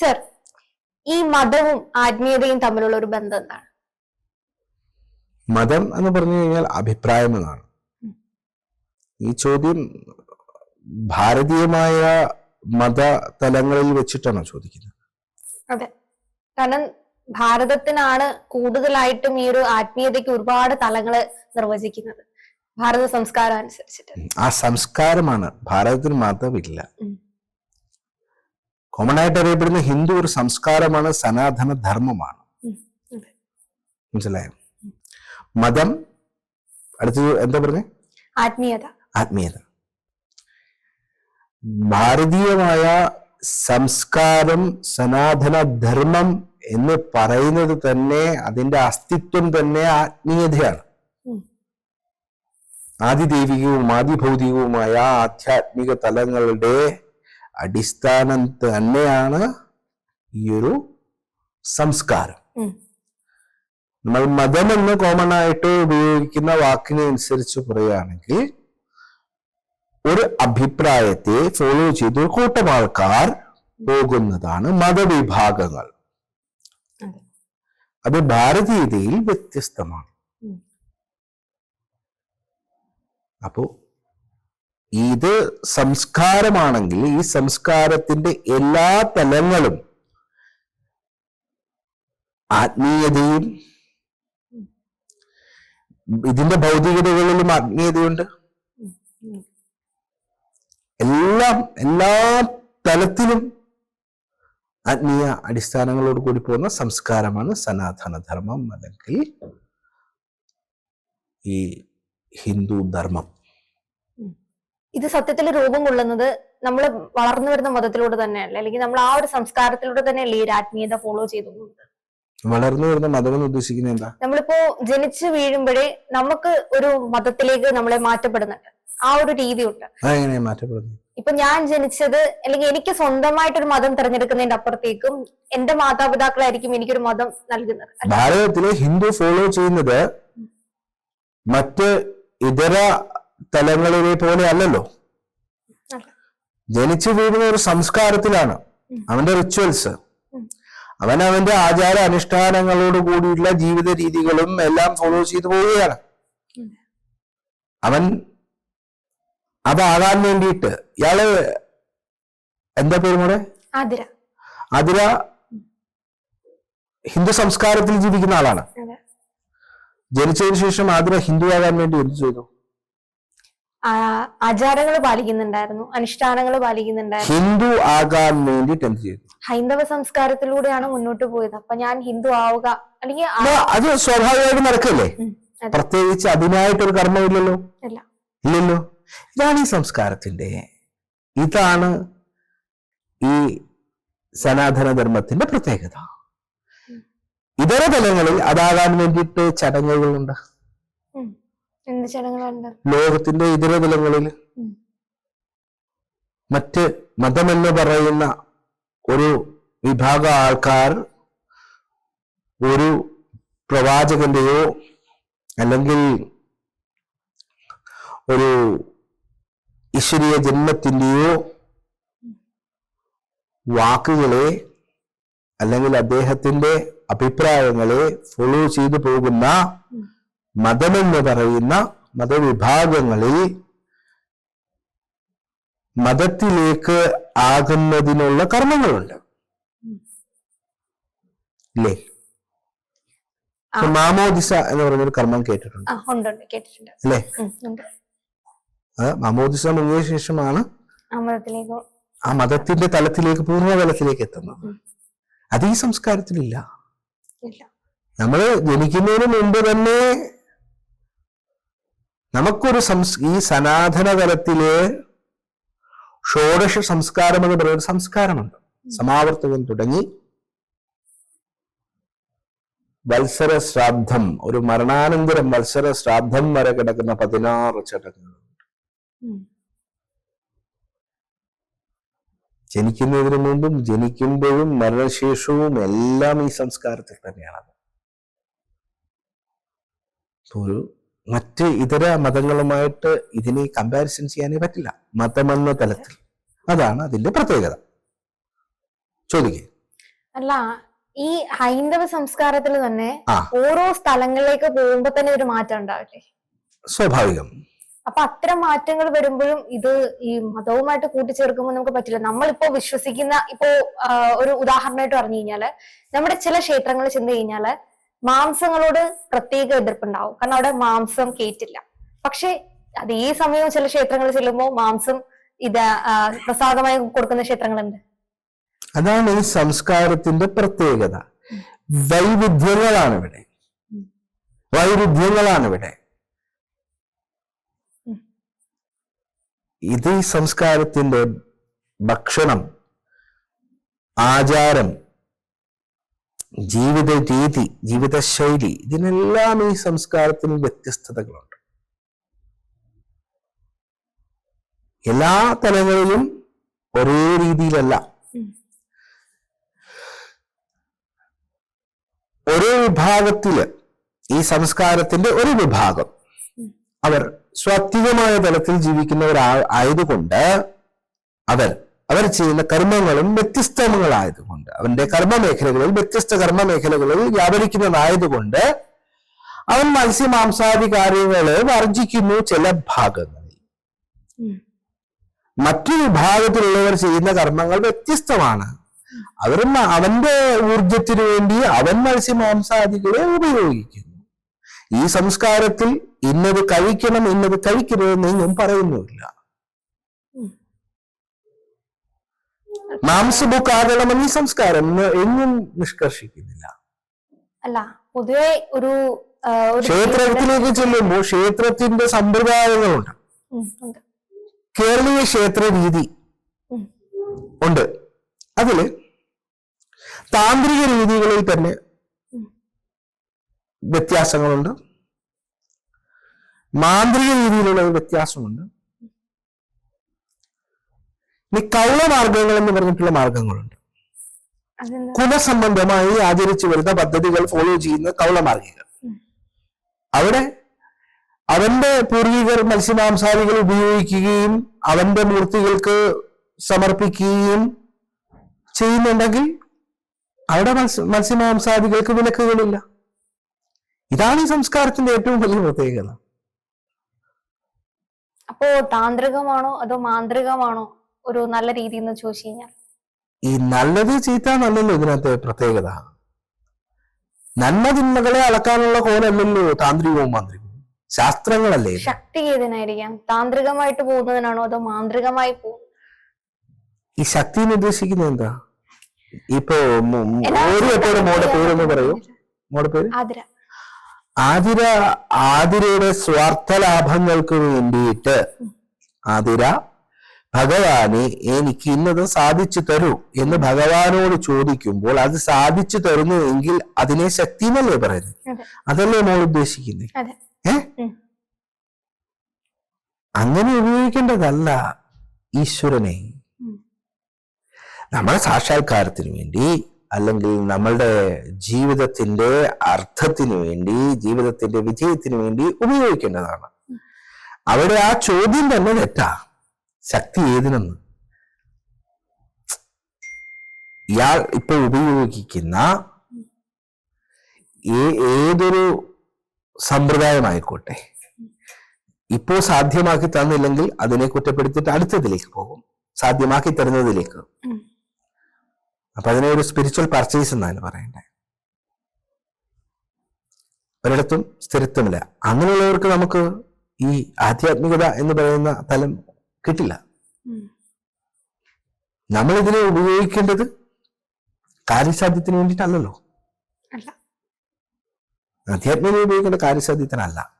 Sir ഈ മതവും ആത്മീയതയും തമ്മിലുള്ള ഒരു ബന്ധം എന്താണ്? മതം എന്ന് പറഞ്ഞു കഴിഞ്ഞാൽ അഭിപ്രായം എന്നാണ്. ഈ ചോദ്യം ഭാരതീയമായ മത തലങ്ങളിൽ വെച്ചിട്ടാണോ ചോദിക്കുന്നത്? അതെ. കാരണം ഭാരതത്തിനാണ് കൂടുതലായിട്ടും ഈ ഒരു ആത്മീയതയ്ക്ക് ഒരുപാട് തലങ്ങൾ നിർവചിക്കുന്നത്. ഭാരത സംസ്കാരം അനുസരിച്ചിട്ട്. ആ സംസ്കാരമാണ്. ഭാരതത്തിന് മതമില്ല. കോമൺ ആയിട്ട് അറിയപ്പെടുന്ന ഹിന്ദു ഒരു സംസ്കാരമാണ് സനാതന ധർമ്മമാണ്. മനസ്സിലായോ? മതം അടുത്തത് എന്താ പറഞ്ഞേ? ആത്മീയത. ആത്മീയത. ഭാരതീയമായ സംസ്കാരം സനാതന ധർമ്മം എന്ന് പറയുന്നത് തന്നെ അതിന്റെ അസ്തിത്വം തന്നെ ആത്മീയതയാണ്. ആദിദൈവികവും ആദിഭൗതികവുമായ ആധ്യാത്മിക തലങ്ങളുടെ അടിസ്ഥാനം തന്നെയാണ് ഈ ഒരു സംസ്കാരം നമ്മൾ മതം എന്ന് കോമൺ ആയിട്ട് ഉപയോഗിക്കുന്ന വാക്കിനെ അനുസരിച്ച് പറയുകയാണെങ്കിൽ ഒരു അഭിപ്രായത്തെ ഫോളോ ചെയ്ത് ഒരു കൂട്ടം ആൾക്കാർ പോകുന്നതാണ് മതവിഭാഗങ്ങൾ അതെ. ഭാരതീയതയിൽ വ്യത്യസ്തമാണ് ഉം. ഇത് സംസ്കാരമാണെങ്കിൽ ഈ സംസ്കാരത്തിന്റെ എല്ലാ തലങ്ങളും ആത്മീയതയും ഇതിന്റെ ഭൗതികതകളിലും ആത്മീയതയുണ്ട്. എല്ലാം എല്ലാ തലത്തിലും ആത്മീയ അടിസ്ഥാനങ്ങളോട് കൂടി പോകുന്ന സംസ്കാരമാണ് സനാതന ധർമ്മം അല്ലെങ്കിൽ ഈ ഹിന്ദു ധർമ്മം ഇത് സത്യത്തിൽ രൂപം കൊള്ളുന്നത് നമ്മൾ വളർന്നു വരുന്ന മതത്തിലൂടെ തന്നെയല്ലേ? അല്ലെങ്കിൽ നമ്മൾ ആ ഒരു സംസ്കാരത്തിലൂടെ തന്നെയല്ലേ ഈ ആത്മീയത ഫോളോ ചെയ്തു വളർന്നു വരുന്ന മതം എന്ന് ഉദ്ദേശിക്കുന്നത് എന്താ? നമ്മളിപ്പോ ജനിച്ചു വീഴുമ്പോഴേ നമുക്ക് ഒരു മതത്തിലേക്ക് നമ്മളെ മാറ്റപ്പെടുന്നുണ്ട്. ആ ഒരു രീതിയുണ്ട്. ഉണ്ട് മാറ്റപ്പെടുന്നത് ഇപ്പൊ ഞാൻ ജനിച്ചത് അല്ലെങ്കിൽ എനിക്ക് സ്വന്തമായിട്ട് ഒരു മതം തിരഞ്ഞെടുക്കുന്നതിന്റെ അപ്പുറത്തേക്കും എന്റെ മാതാപിതാക്കളായിരിക്കും എനിക്കൊരു മതം നൽകുന്നത്. ഭാരതത്തിലെ ഹിന്ദു ഫോളോ ചെയ്യുന്നത് മറ്റ് ഇതര തലങ്ങളിലെ പോലെ അല്ലല്ലോ. ജനിച്ചു വീഴുന്ന ഒരു സംസ്കാരത്തിലാണ് അവന്റെ റിച്വൽസ് അവൻ അവന്റെ ആചാര അനുഷ്ഠാനങ്ങളോട് കൂടിയുള്ള ജീവിത രീതികളും എല്ലാം ഫോളോ ചെയ്തു പോവുകയാണ്. അവൻ അതാകാൻ വേണ്ടിയിട്ട് ഇയാൾ എന്താ പേര് മോടെ ആതിര. അതിര ഹിന്ദു സംസ്കാരത്തിൽ ജീവിക്കുന്ന ആളാണ്. ജനിച്ചതിന് ശേഷം ആതിര ഹിന്ദു ആകാൻ വേണ്ടി എന്ത് ചെയ്തു? ആചാരങ്ങൾ പാലിക്കുന്നുണ്ടായിരുന്നു അനുഷ്ഠാനങ്ങൾ പാലിക്കുന്നുണ്ടായിരുന്നു. ഹിന്ദു ആകാൻ വേണ്ടിട്ട് എന്ത് ചെയ്തു? ഹൈന്ദവ സംസ്കാരത്തിലൂടെയാണ് മുന്നോട്ട് പോയത്. അപ്പൊ ഞാൻ ഹിന്ദു ആവുക അല്ലെങ്കിൽ അത് സ്വാഭാവികമായിട്ട് നടക്കല്ലേ? പ്രത്യേകിച്ച് അതിനായിട്ടൊരു കർമ്മമില്ലല്ലോ? ഇല്ല. ഇല്ലല്ലോ? ഇതാണ് ഈ സംസ്കാരത്തിന്റെ ഇതാണ് ഈ സനാതനധർമ്മത്തിന്റെ പ്രത്യേകത. ഇതര തലങ്ങളിൽ അതാകാൻ വേണ്ടിയിട്ട് ചടങ്ങുകളുണ്ട്. ലോകത്തിന്റെ ഇതര തലങ്ങളിൽ. മറ്റ് മതമെന്ന് പറയുന്ന ഒരു വിഭാഗ ആൾക്കാർ ഒരു പ്രവാചകന്റെയോ അല്ലെങ്കിൽ ഒരു ഈശ്വരീയ ജന്മത്തിന്റെയോ വാക്കുകളെ അല്ലെങ്കിൽ അദ്ദേഹത്തിന്റെ അഭിപ്രായങ്ങളെ ഫോളോ ചെയ്തു പോകുന്ന. മതമെന്ന് പറയുന്ന മതവിഭാഗങ്ങളിൽ മതത്തിലേക്ക് ആകുന്നതിനുള്ള കർമ്മങ്ങളുണ്ട്. ഇല്ലേ? മാമോദിസ എന്ന് പറഞ്ഞൊരു കർമ്മം കേട്ടിട്ടുണ്ട്. അല്ലേ അത് മാമോദിസ മുങ്ങിയ ശേഷമാണ് ആ മതത്തിന്റെ തലത്തിലേക്ക് പൂർണ തലത്തിലേക്ക് എത്തുന്നത്. അത് ഈ സംസ്കാരത്തിലില്ല. നമ്മൾ ജനിക്കുന്നതിന് മുമ്പ് തന്നെ നമുക്കൊരു സംസ് ഈ സനാതന തലത്തിൽ ഷോഡശ സംസ്കാരം എന്ന് പറയുന്ന സംസ്കാരമുണ്ട്. സമാവർത്തകം തുടങ്ങി വത്സര ശ്രാദ്ധം ഒരു മരണാനന്തരം വത്സര ശ്രാദ്ധം വരെ കിടക്കുന്ന പതിനാറ് ചടങ്ങുകളുണ്ട്. ജനിക്കുന്നതിന് മുമ്പും ജനിക്കുമ്പോഴും മരണശേഷവും എല്ലാം ഈ സംസ്കാരത്തിൽ തന്നെയാണ്. ഒരു മറ്റ് ഇതര മതങ്ങളുമായിട്ട് ഇതിനെ കമ്പാരിസൺ ചെയ്യാനേ പറ്റില്ല. മതമെന്ന തലത്തിൽ. അതാണ് അതിന്റെ പ്രത്യേകത. ചോദിക്കേ. അല്ല ഈ ഹൈന്ദവ സംസ്കാരത്തിൽ തന്നെ ഓരോ സ്ഥലങ്ങളിലേക്ക് പോകുമ്പോ തന്നെ ഒരു മാറ്റം ഉണ്ടാവില്ലേ സ്വാഭാവികം. അപ്പൊ അത്തരം മാറ്റങ്ങൾ വരുമ്പോഴും ഇത് ഈ മതവുമായിട്ട് കൂട്ടിച്ചേർക്കുമ്പോൾ നമുക്ക് പറ്റില്ല. നമ്മളിപ്പോ വിശ്വസിക്കുന്ന ഇപ്പോ ഒരു ഉദാഹരണമായിട്ട് പറഞ്ഞു കഴിഞ്ഞാൽ നമ്മുടെ ചില ക്ഷേത്രങ്ങൾ ചെന്ന് കഴിഞ്ഞാൽ മാംസങ്ങളോട് പ്രത്യേക എതിർപ്പുണ്ടാവും. കാരണം അവിടെ മാംസം കേറ്റില്ല. പക്ഷെ അത് ഈ സമയവും ചില ക്ഷേത്രങ്ങളിൽ ചെല്ലുമ്പോൾ മാംസം ഇത് പ്രസാദമായി കൊടുക്കുന്ന ക്ഷേത്രങ്ങളുണ്ട്. അതാണ് ഈ സംസ്കാരത്തിന്റെ പ്രത്യേകത. വൈവിധ്യങ്ങളാണ് ഇവിടെ വൈരുദ്ധ്യങ്ങളാണ് ഇവിടെ ഇത് ഈ സംസ്കാരത്തിന്റെ ഭക്ഷണം ആചാരം ജീവിത രീതി ജീവിതശൈലി ഇതിനെല്ലാം ഈ സംസ്കാരത്തിന് വ്യത്യസ്തതകളുണ്ട്. എല്ലാ തലങ്ങളിലും ഒരേ രീതിയിലല്ല. ഒരു വിഭാഗത്തിൽ ഈ സംസ്കാരത്തിന്റെ ഒരു വിഭാഗം. അവർ സ്വാത്വികമായ തലത്തിൽ ജീവിക്കുന്നവരായതുകൊണ്ട് അവർ അവർ ചെയ്യുന്ന കർമ്മങ്ങളും വ്യത്യസ്തങ്ങളായതുകൊണ്ട് അവന്റെ കർമ്മ മേഖലകളിൽ വ്യത്യസ്ത കർമ്മ മേഖലകളിൽ വ്യാപരിക്കുന്നതായതുകൊണ്ട് അവൻ മത്സ്യമാംസാദി കാര്യങ്ങൾ വർജിക്കുന്നു ചില ഭാഗങ്ങളിൽ. മറ്റു വിഭാഗത്തിലുള്ളവർ ചെയ്യുന്ന കർമ്മങ്ങൾ വ്യത്യസ്തമാണ്. അവരും അവന്റെ ഊർജത്തിനു വേണ്ടി അവൻ മത്സ്യമാംസാദികളെ ഉപയോഗിക്കുന്നു. ഈ സംസ്കാരത്തിൽ ഇന്നത് കഴിക്കണം ഇന്നത് കഴിക്കരുതെന്ന് ഞാൻ പറയുന്നുമില്ല. മാംസബുക്കാകണമെന്ന് ഈ സംസ്കാരം എന്നും നിഷ്കർഷിക്കുന്നില്ല. അല്ല പൊതുവെ ഒരു ക്ഷേത്രത്തിലേക്ക് ചെല്ലുമ്പോൾ ക്ഷേത്രത്തിന്റെ സമ്പ്രദായങ്ങളുണ്ട്. കേരളീയ ക്ഷേത്ര രീതി ഉണ്ട്. അതിൽ താന്ത്രിക രീതികളിൽ തന്നെ. വ്യത്യാസങ്ങളുണ്ട്. മാന്ത്രിക രീതിയിലുള്ള വ്യത്യാസമുണ്ട്. ഇനി കൗളമാർഗങ്ങൾ എന്ന് പറഞ്ഞിട്ടുള്ള മാർഗങ്ങളുണ്ട് കുലസംബന്ധമായി ആചരിച്ചു വരുന്ന പദ്ധതികൾ ഫോളോ ചെയ്യുന്ന കൗളമാർഗികൾ. അവിടെ അവന്റെ പൂർവികർ മത്സ്യമാംസാദികൾ ഉപയോഗിക്കുകയും അവന്റെ മൂർത്തികൾക്ക് സമർപ്പിക്കുകയും ചെയ്യുന്നുണ്ടെങ്കിൽ അവിടെ മത്സ്യ മത്സ്യമാംസാദികൾക്ക് വിലക്കുകളില്ല. ഇതാണ് ഈ സംസ്കാരത്തിന്റെ ഏറ്റവും വലിയ പ്രത്യേകത. അപ്പോ താന്ത്രികമാണോ അതോ മാന്ത്രികമാണോ? ഒരു നല്ല രീതി എന്ന് ചോദിച്ചു കഴിഞ്ഞാൽ. ഈ നല്ലത് ചീത്ത നല്ലല്ലോ ഇതിനകത്ത് പ്രത്യേകത. നന്മതിന്മകളെ അളക്കാനുള്ള കോലല്ലല്ലോ താന്ത്രികവും മാന്ത്രികവും. ശാസ്ത്രങ്ങളല്ലേ? ശക്തി ഏതിനായിരിക്കാം? താന്ത്രികമായിട്ട് പോകുന്നതിനാണോ അതോ മാന്ത്രികമായി പോകും ഈ ശക്തി എന്ന് ഉദ്ദേശിക്കുന്നത് എന്താ? ഇപ്പൊ പേര് ഒരു എപ്പോഴും മോടെ പേരൊന്ന് പറയൂ. മോടെ പേര്? ആതിര. ആതിര ആതിരയുടെ സ്വാർത്ഥ ലാഭങ്ങൾക്ക് വേണ്ടിയിട്ട് ആതിര ഭഗവാനെ എനിക്ക് ഇന്നത് സാധിച്ചു തരൂ എന്ന് ഭഗവാനോട് ചോദിക്കുമ്പോൾ അത് സാധിച്ചു തരുന്നു എങ്കിൽ അതിനെ ശക്തി എന്നല്ലേ പറയുന്നത് അതല്ലേ മോൾ ഉദ്ദേശിക്കുന്നത് ഏ? അങ്ങനെ ഉപയോഗിക്കേണ്ടതല്ല ഈശ്വരനെ. നമ്മുടെ സാക്ഷാത്കാരത്തിന് വേണ്ടി അല്ലെങ്കിൽ നമ്മളുടെ ജീവിതത്തിന്റെ അർത്ഥത്തിന് വേണ്ടി ജീവിതത്തിന്റെ വിജയത്തിന് വേണ്ടി ഉപയോഗിക്കേണ്ടതാണ്. അവിടെ ആ ചോദ്യം തന്നെ തെറ്റാ. ശക്തി ഏതിനെന്ന്? ഇയാൾ ഇപ്പൊ ഉപയോഗിക്കുന്ന ഏതൊരു സമ്പ്രദായമായിക്കോട്ടെ. ഇപ്പോ സാധ്യമാക്കി തന്നില്ലെങ്കിൽ അതിനെ കുറ്റപ്പെടുത്തിയിട്ട് അടുത്തതിലേക്ക് പോകും. സാധ്യമാക്കി തരുന്നതിലേക്ക്. അപ്പൊ അതിനെ ഒരു സ്പിരിച്വൽ പർച്ചേസ് എന്നാണ് പറയണ്ടേ ഒരിടത്തും സ്ഥിരത്വമില്ല. അങ്ങനെയുള്ളവർക്ക് നമുക്ക് ഈ ആധ്യാത്മികത എന്ന് പറയുന്ന തലം കിട്ടില്ല. നമ്മൾ ഇതിനെ ഉപയോഗിക്കേണ്ടത് കാര്യസാധ്യത്തിന് വേണ്ടിയിട്ടല്ലല്ലോ. അല്ല. ആധ്യാത്മികത ഉപയോഗിക്കേണ്ട കാര്യസാധ്യത്തിനല്ല.